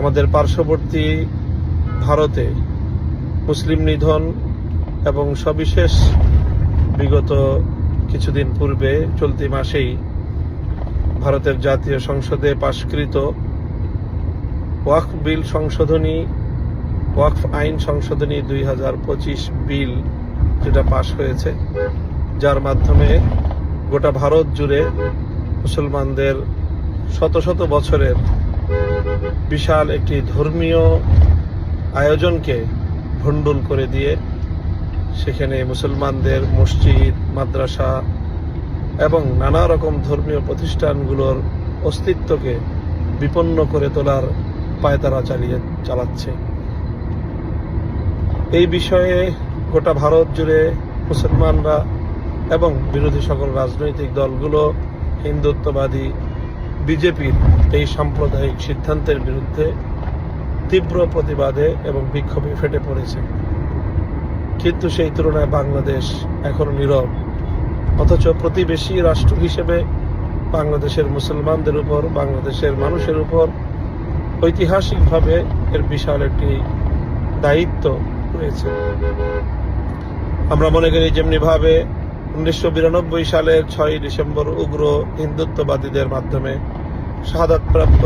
আমাদের পার্শ্ববর্তী ভারতে মুসলিম নিধন এবং সবিশেষ বিগত কিছুদিন পূর্বে চলতি মাসেই ভারতের জাতীয় সংসদে পাশকৃত ওয়াকফ বিল সংশোধনী, ওয়াকফ আইন সংশোধনী দুই হাজার পঁচিশ বিল যেটা পাশ হয়েছে, যার মাধ্যমে গোটা ভারত জুড়ে মুসলমানদের শত শত বছরের বিশাল একটি ধর্মীয় আয়োজনকে ভণ্ডুল করে দিয়ে সেখানে মুসলমানদের মসজিদ, মাদ্রাসা এবং নানা রকম ধর্মীয় প্রতিষ্ঠানগুলোর অস্তিত্বকে বিপন্ন করে তোলার পায়তারা চালিয়ে চালাচ্ছে। এই বিষয়ে গোটা ভারত জুড়ে মুসলমানরা এবং বিরোধী সকল রাজনৈতিক দলগুলো হিন্দুত্ববাদী বিজেপির এই সাম্প্রদায়িক সিদ্ধান্তের বিরুদ্ধে তীব্র প্রতিবাদে এবং বিক্ষোভে ফেটে পড়েছে। কিন্তু সেই তুলনায় বাংলাদেশ এখনও নীরব। অথচ প্রতিবেশী রাষ্ট্র হিসেবে বাংলাদেশের মুসলমানদের উপর, বাংলাদেশের মানুষের উপর ঐতিহাসিকভাবে এর বিশাল একটি দায়িত্ব রয়েছে। আমরা মনে করি যেমনিভাবে উনিশশো বিরানব্বই সালের ছয় ডিসেম্বর উগ্র হিন্দুত্ববাদীদের মাধ্যমে শাহাদাতপ্রাপ্ত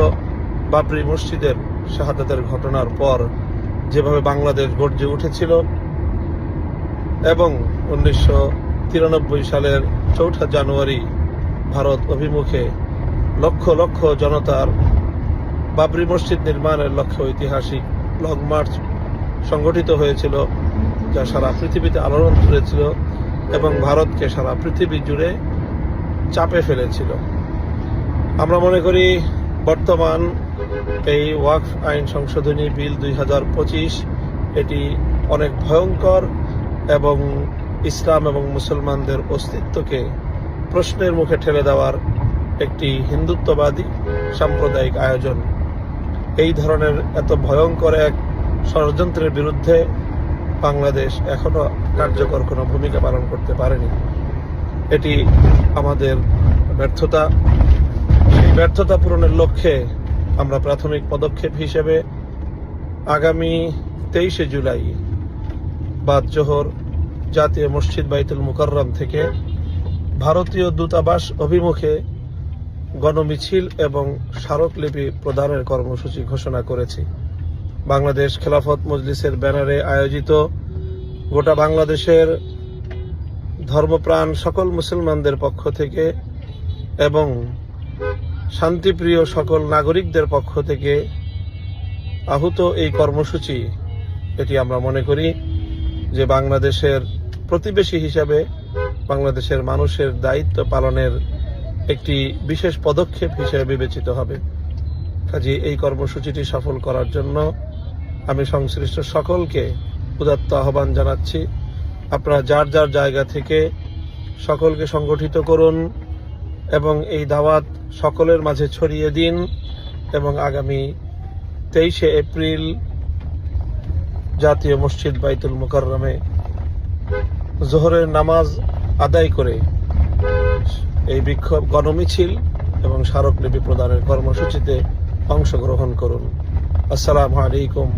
বাবরি মসজিদের শাহাদাতের ঘটনার পর যেভাবে বাংলাদেশ গর্জে উঠেছিল এবং উনিশশো তিরানব্বই সালের চৌঠা জানুয়ারি ভারত অভিমুখে লক্ষ লক্ষ জনতার বাবরি মসজিদ নির্মাণের লক্ষ্যে ঐতিহাসিক লং মার্চ সংগঠিত হয়েছিল, যা সারা পৃথিবীতে আলোড়ন তুলেছিল এবং ভারতকে সারা পৃথিবী জুড়ে চাপে ফেলেছিল। আমরা মনে করি, বর্তমান এই ওয়াকফ আইন সংশোধনী বিল দুই হাজার পঁচিশ এটি অনেক ভয়ঙ্কর এবং ইসলাম এবং মুসলমানদের অস্তিত্বকে প্রশ্নের মুখে ঠেলে দেওয়ার একটি হিন্দুত্ববাদী সাম্প্রদায়িক আয়োজন। এই ধরনের এত ভয়ঙ্কর এক ষড়যন্ত্রের বিরুদ্ধে বাংলাদেশ এখনও কার্যকর কোনো ভূমিকা পালন করতে পারেনি। এটি আমাদের ব্যর্থতা। সেই ব্যর্থতা পূরণের লক্ষ্যে আমরা প্রাথমিক পদক্ষেপ হিসেবে আগামী তেইশে জুলাই বাদ জোহর জাতীয় মসজিদ বাইতুল মুকাররম থেকে ভারতীয় দূতাবাস অভিমুখে গণমিছিল এবং স্মারকলিপি প্রদানের কর্মসূচি ঘোষণা করেছি। বাংলাদেশ খেলাফত মজলিসের ব্যানারে আয়োজিত গোটা বাংলাদেশের ধর্মপ্রাণ সকল মুসলমানদের পক্ষ থেকে এবং শান্তিপ্রিয় সকল নাগরিকদের পক্ষ থেকে আহুত এই কর্মসূচি, এটি আমরা মনে করি যে বাংলাদেশের প্রতিবেশী হিসাবে বাংলাদেশের মানুষের দায়িত্ব পালনের একটি বিশেষ পদক্ষেপ হিসেবে বিবেচিত হবে। কাজে এই কর্মসূচিটি সফল করার জন্য আমি সংশ্লিষ্ট সকলকে উদাত্ত আহ্বান জানাচ্ছি। আপনারা যার যার জায়গা থেকে সকলকে সংগঠিত করুন এবং এই দাওয়াত সকলের মাঝে ছড়িয়ে দিন এবং আগামী তেইশে এপ্রিল জাতীয় মসজিদ বাইতুল মুকাররমে জোহরের নামাজ আদায় করে এই বিক্ষোভ গণমিছিল এবং স্মারকলিপি প্রদানের কর্মসূচিতে অংশগ্রহণ করুন। আসসালামু আলাইকুম